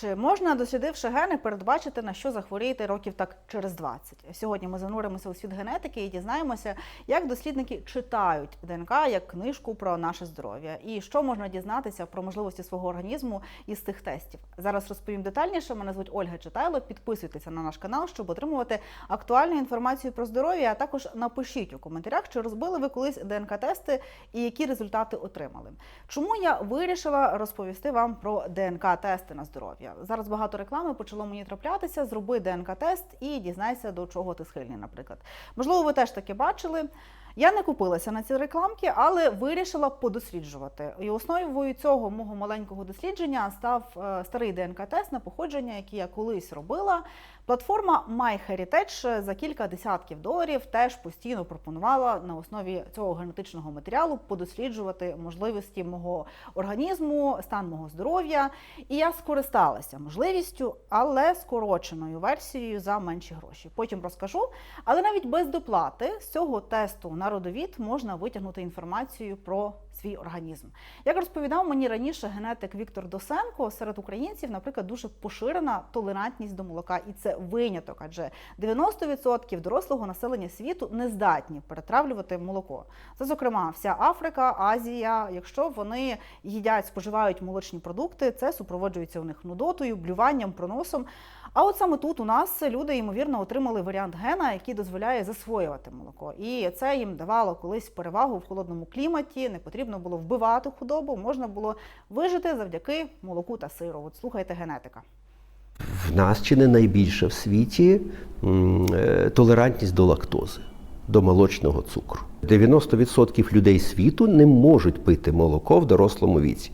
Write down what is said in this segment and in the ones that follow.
Чи можна, дослідивши гени, передбачити, на що захворієте років так через 20? Сьогодні ми зануримося у світ генетики і дізнаємося, як дослідники читають ДНК як книжку про наше здоров'я, і що можна дізнатися про можливості свого організму із цих тестів. Зараз розповім детальніше. Мене звуть Ольга Читайло. Підписуйтеся на наш канал, щоб отримувати актуальну інформацію про здоров'я. А також напишіть у коментарях, чи розбили ви колись ДНК-тести і які результати отримали. Чому я вирішила розповісти вам про ДНК-тести на здоров'я? Зараз багато реклами почало мені траплятися. Зроби ДНК-тест і дізнайся, до чого ти схильний, наприклад. Можливо, ви теж таке бачили. Я не купилася на ці рекламки, але вирішила подосліджувати. І основою цього мого маленького дослідження став е, старий ДНК-тест на походження, який я колись робила. Платформа MyHeritage за кілька десятків доларів теж постійно пропонувала на основі цього генетичного матеріалу подосліджувати можливості мого організму, стан мого здоров'я. І я скористалася можливістю, але скороченою версією за менші гроші. Потім розкажу. Але навіть без доплати з цього тесту на родовід можна витягнути інформацію про свій організм. Як розповідав мені раніше генетик Віктор Досенко, серед українців, наприклад, дуже поширена толерантність до молока, і це виняток, адже 90% дорослого населення світу не здатні перетравлювати молоко. Це, зокрема, вся Африка, Азія. Якщо вони їдять, споживають молочні продукти, це супроводжується у них нудотою, блюванням, проносом. А от саме тут у нас люди ймовірно отримали варіант гена, який дозволяє засвоювати молоко. І це їм давало колись перевагу в холодному кліматі. Не потрібно було вбивати худобу, можна було вижити завдяки молоку та сиру. От слухайте генетика. В нас чи не найбільше в світі е, толерантність до лактози, до молочного цукру. 90% людей світу не можуть пити молоко в дорослому віці.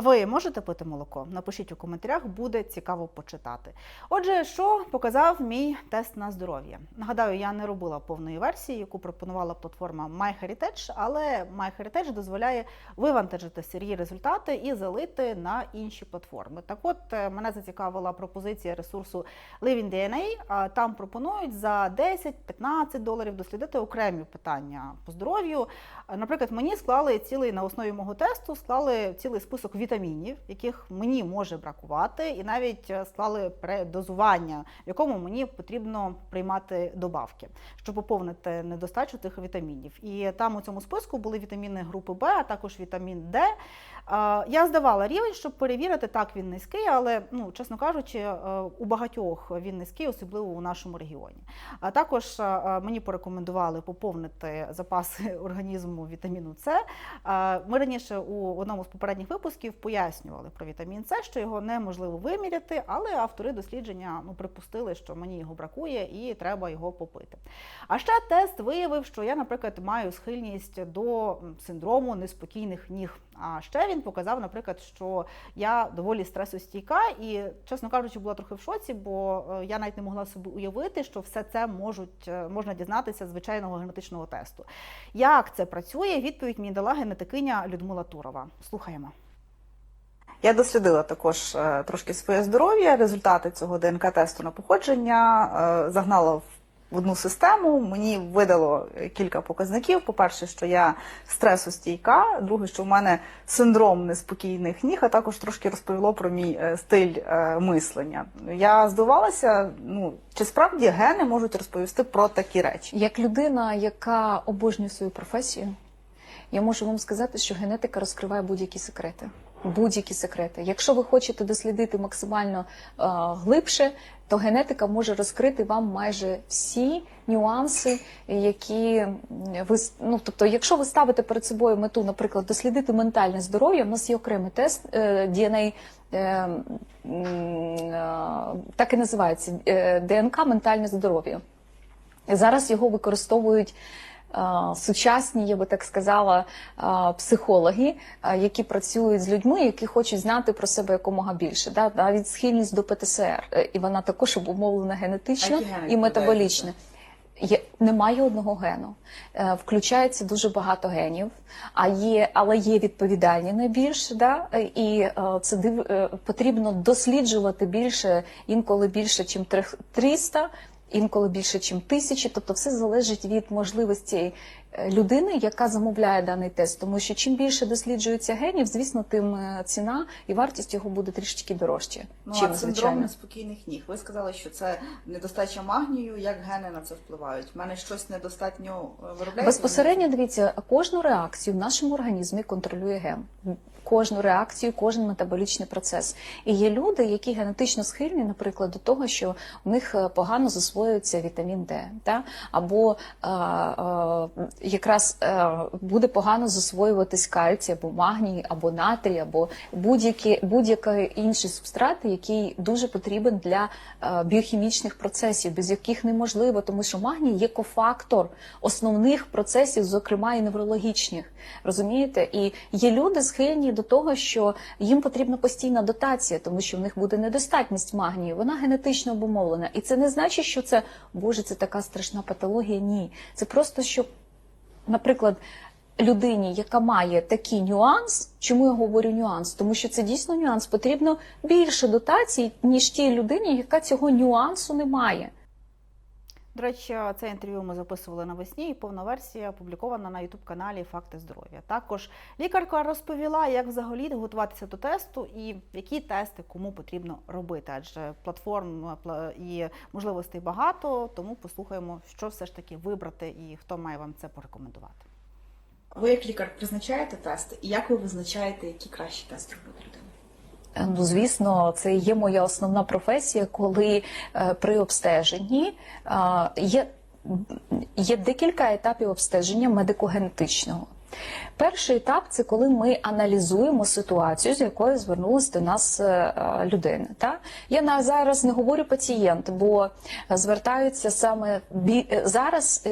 Ви можете пити молоко? Напишіть у коментарях, буде цікаво почитати. Отже, що показав мій тест на здоров'я? Нагадаю, я не робила повної версії, яку пропонувала платформа MyHeritage, але MyHeritage дозволяє вивантажити сирі результати і залити на інші платформи. Так от е, мене зацікавила пропозиція ресурсу LivingDNA. Там пропонують за 10-15 доларів дослідити окремі питання по здоров'ю. Наприклад, мені склали цілий на основі мого тесту, склали цілий список вітамінів, яких мені може бракувати, і навіть е, склали передозування, в якому мені потрібно приймати добавки, щоб поповнити недостачу тих вітамінів. І там у цьому списку були вітаміни групи Б, а також вітамін Д. Е, Я здавала рівень, щоб перевірити, так він низький, але ну чесно кажучи, е, у багатьох він низький, особливо у нашому регіоні. А також е, мені порекомендували поповнити запаси організму вітаміну С. Е, Ми раніше у одному з попередніх випусків пояснювали про вітамін С, що його неможливо виміряти, але автори дослідження ну припустили, що мені його бракує і треба його попити. А ще тест виявив, що я, наприклад, маю схильність до синдрому неспокійних ніг. А ще він показав, наприклад, що я доволі стресостійка, і, чесно кажучи, була трохи в шоці, бо е, я навіть не могла собі уявити, що все це можуть е, можна дізнатися звичайного генетичного тесту. Як це працює? Відповідь мені дала генетикиня Людмила Турова. Слухаємо. Я дослідила також е, трошки своє здоров'я, результати цього ДНК-тесту на походження, загнала в в одну систему. Мені видало кілька показників. По-перше, що я стресостійка, друге, що в мене синдром неспокійних ніг, а також трошки розповіло про мій е, стиль е, мислення. Я здивувалася, ну чи справді гени можуть розповісти про такі речі. Як людина, яка обожнює свою професію, я можу вам сказати, що генетика розкриває будь-які секрети. Будь-які секрети. Якщо ви хочете дослідити максимально е, глибше, то генетика може розкрити вам майже всі нюанси, які ви ну, тобто, якщо ви ставите перед собою мету, наприклад, дослідити ментальне здоров'я, у нас є окремий тест е, DNA, е, е, так і називається е, ДНК ментальне здоров'я. Зараз його використовують е, сучасні, я би так сказала, е, психологи, е, які працюють з людьми, які хочуть знати про себе якомога більше. Да? Навіть схильність до ПТСР, е, і вона також обумовлена генетично і метаболічно. Є, немає одного гену. Е, включається дуже багато генів, а є, але є відповідальні найбільше. Да? Е, І е, це див, е, потрібно досліджувати більше, інколи більше, ніж 300 інколи більше, ніж тисячі. Тобто, все залежить від можливості е, людини, яка замовляє даний тест. Тому що чим більше досліджується генів, звісно, тим е, ціна і вартість його буде трішечки дорожче. Ну, чим а синдром неспокійних ніг. Ви сказали, що це недостача магнію. Як гени на це впливають? У мене щось недостатньо е, виробляється? Безпосередньо дивіться, кожну реакцію в нашому організмі контролює ген. Кожну реакцію, кожен метаболічний процес. І є люди, які генетично схильні, наприклад, до того, що у них е, погано засвоюється вітамін Д, та? або е, е, якраз е, буде погано засвоюватись кальцій, або магній, або натрій, або будь-які будь-який інший субстрат, який дуже потрібен для біохімічних процесів, без яких неможливо, тому що магній є кофактор основних процесів, зокрема і неврологічних. Розумієте? І є люди схильні до того, що їм потрібна постійна дотація, тому що в них буде недостатність магнію. Вона генетично обумовлена. І це не значить, що це Боже, це така страшна патологія. Ні. Це просто що, наприклад. Людині, яка має такий нюанс, чому я говорю нюанс? Тому що це дійсно нюанс. Потрібно більше дотацій, ніж тій людині, яка цього нюансу не має. До речі, це інтерв'ю ми записували навесні, і повна версія опублікована на youtube каналі Факти здоров'я. Також лікарка розповіла, як взагалі готуватися до тесту і які тести кому потрібно робити. Адже платформ і можливостей багато, тому послухаємо, що все ж таки вибрати і хто має вам це порекомендувати. Ви як лікар призначаєте тести, і як ви визначаєте, які кращі тести робити людина? Е, Ну, звісно, це є моя основна професія, коли е, при обстеженні е, є, є декілька етапів обстеження медико-генетичного. Перший етап це коли ми аналізуємо ситуацію, з якою звернулася до нас е, е, людина. Та? Я зараз не говорю пацієнт, бо звертаються саме зараз,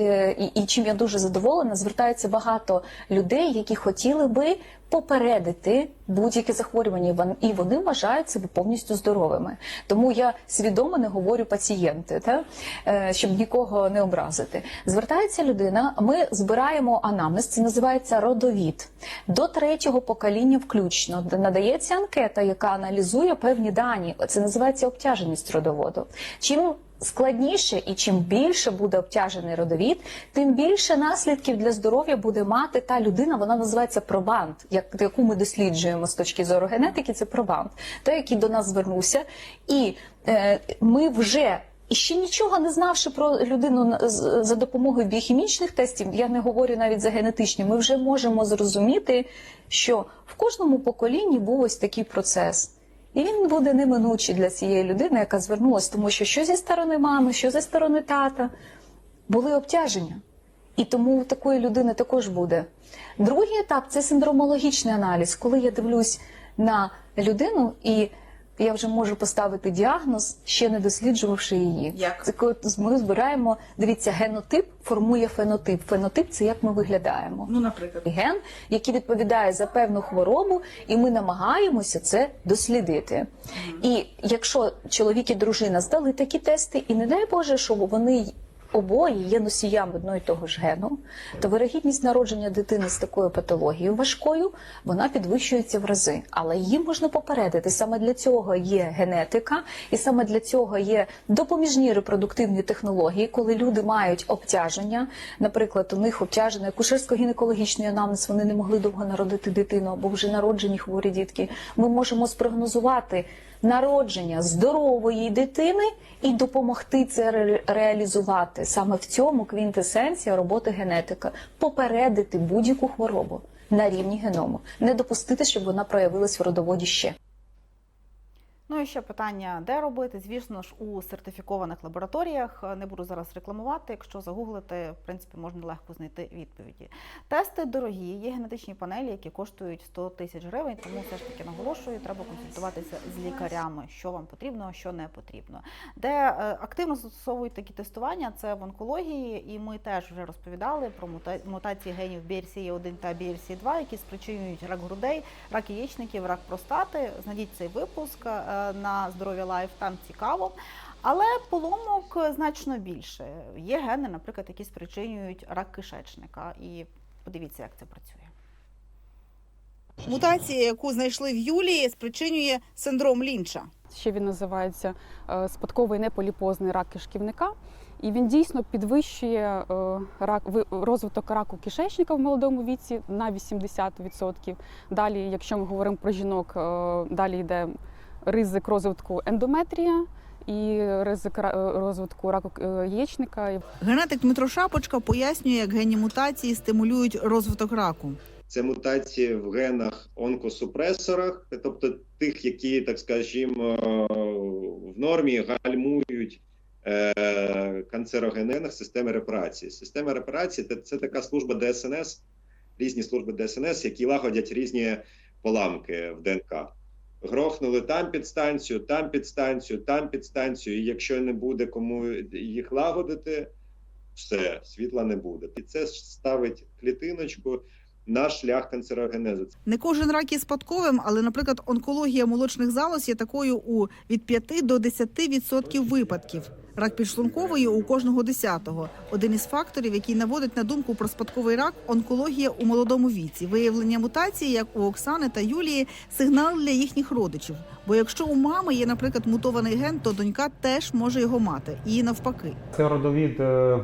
і, чим я дуже задоволена, звертаються багато людей, які хотіли би попередити будь-які захворювання, і вони вважають себе повністю здоровими. Тому я свідомо не говорю пацієнти, та? е, щоб нікого не образити. Звертається людина, ми збираємо анамнез, це називається родовід. До третього покоління включно надається анкета, яка аналізує певні дані. Це називається обтяженість родоводу. Чим складніше і чим більше буде обтяжений родовід, тим більше наслідків для здоров'я буде мати та людина. Вона називається пробант, як яку ми досліджуємо з точки зору генетики. Це пробант, той, який до нас звернувся, і е, ми вже. І ще нічого не знавши про людину за допомогою біохімічних тестів, я не говорю навіть за генетичні, ми вже можемо зрозуміти, що в кожному поколінні був ось такий процес. І він буде неминучий для цієї людини, яка звернулася, тому що що зі сторони мами, що зі сторони тата були обтяження. І тому у такої людини також буде. Другий етап це синдромологічний аналіз, коли я дивлюсь на людину і я вже можу поставити діагноз, ще не досліджувавши її. Як? Це коли ми збираємо, дивіться, генотип формує фенотип. Фенотип це як ми виглядаємо Ну, наприклад, ген, який відповідає за певну хворобу, і ми намагаємося це дослідити. І якщо чоловік і дружина здали такі тести, і не дай Боже, що вони обоє є носіями одного і того ж гену, то вирогідність народження дитини з такою патологією важкою вона підвищується в рази. Але її можна попередити. Саме для цього є генетика, і саме для цього є допоміжні репродуктивні технології, коли люди мають обтяження. Наприклад, у них обтяжений акушерсько-гінекологічний анамнез, вони не могли довго народити дитину або вже народжені хворі дітки. Ми можемо спрогнозувати народження здорової дитини і допомогти це ре- реалізувати. Саме в цьому квінтесенція роботи генетика попередити будь-яку хворобу на рівні геному, не допустити, щоб вона проявилась в родоводі ще. Ну і ще питання, де робити? Звісно ж, у сертифікованих лабораторіях. Не буду зараз рекламувати. Якщо загуглити, в принципі, можна легко знайти відповіді. Тести дорогі, є генетичні панелі, які коштують 100 тисяч гривень. Тому все ж таки наголошую, треба консультуватися з лікарями, що вам потрібно, а що не потрібно. Де е, активно застосовують такі тестування, це в онкології, і ми теж вже розповідали про мута- мутації генів BRCA1 та BRCA2, які спричинюють рак грудей, рак яєчників, рак простати. Знайдіть цей випуск е, на здоров'я лайф, там цікаво. Але поломок значно більше. Є гени, наприклад, які спричинюють рак кишечника. І подивіться, як це працює. Мутація, яку знайшли в Юлії, спричинює синдром Лінча. Ще він називається е, спадковий неполіпозний рак кишківника. І він дійсно підвищує е, рак, ви- розвиток раку кишечника в молодому віці на 80%. Далі, якщо ми говоримо про жінок, е, далі йде ризик розвитку ендометрія і ризик е, розвитку раку е, яєчника. Генетик Дмитро Шапочка пояснює, як генні мутації стимулюють розвиток раку. це мутації в генах онкосупресорах, тобто тих, які, так скажімо, в нормі гальмують е, канцерогенних системи репарації. Система репарації це, це така служба ДСНС, різні служби ДСНС, які лагодять різні поламки в ДНК. Грохнули там підстанцію, там підстанцію, там підстанцію. І якщо не буде кому їх лагодити, все, світла не буде. І це ставить клітиночку на шлях канцерогенезу. Не кожен рак є спадковим, але, наприклад, онкологія молочних залоз є такою у від 5 до 10% випадків. Рак підшлункової у кожного десятого. Один із факторів, який наводить на думку про спадковий рак, онкологія у молодому віці. Виявлення мутації, як у Оксани та Юлії, сигнал для їхніх родичів. Бо якщо у мами є, наприклад, мутований ген, то донька теж може його мати, і навпаки. Це родовід е,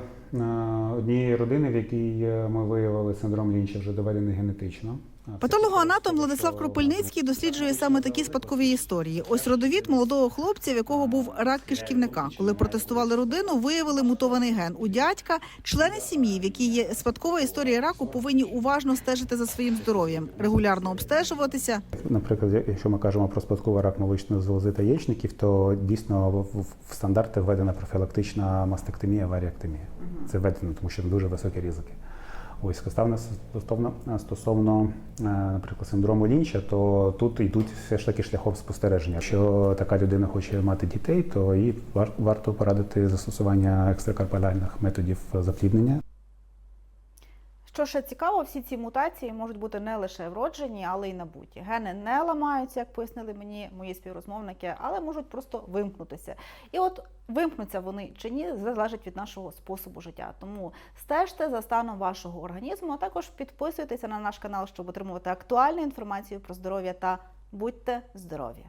однієї родини, в якій е, ми виявили синдром Лінча, вже доведений генетично. Патологоанатом Владислав Кропильницький досліджує саме такі спадкові історії. Ось родовід молодого хлопця, в якого був рак кишківника. Коли протестували родину, виявили мутований ген. У дядька члени сім'ї, в якій є спадкова історія раку, повинні уважно стежити за своїм здоров'ям, регулярно обстежуватися. Наприклад, якщо ми кажемо про спадковий рак молочної залози та яєчників, то дійсно в стандарти введена профілактична мастектомія, варіактомія. Це введено, тому що дуже високі ризики. Ось стосовно, стосовно, е, наприклад, синдрому Лінча, то тут йдуть все ж таки шляхом спостереження. Якщо така людина хоче мати дітей, то їй варто порадити застосування екстракарпальних методів запліднення. Що ще цікаво, всі ці мутації можуть бути не лише вроджені, але й набуті. Гени не ламаються, як пояснили мені мої співрозмовники, але можуть просто вимкнутися. І от вимкнуться вони чи ні, залежить від нашого способу життя. Тому стежте за станом вашого організму, а також підписуйтеся на наш канал, щоб отримувати актуальну інформацію про здоров'я та будьте здорові!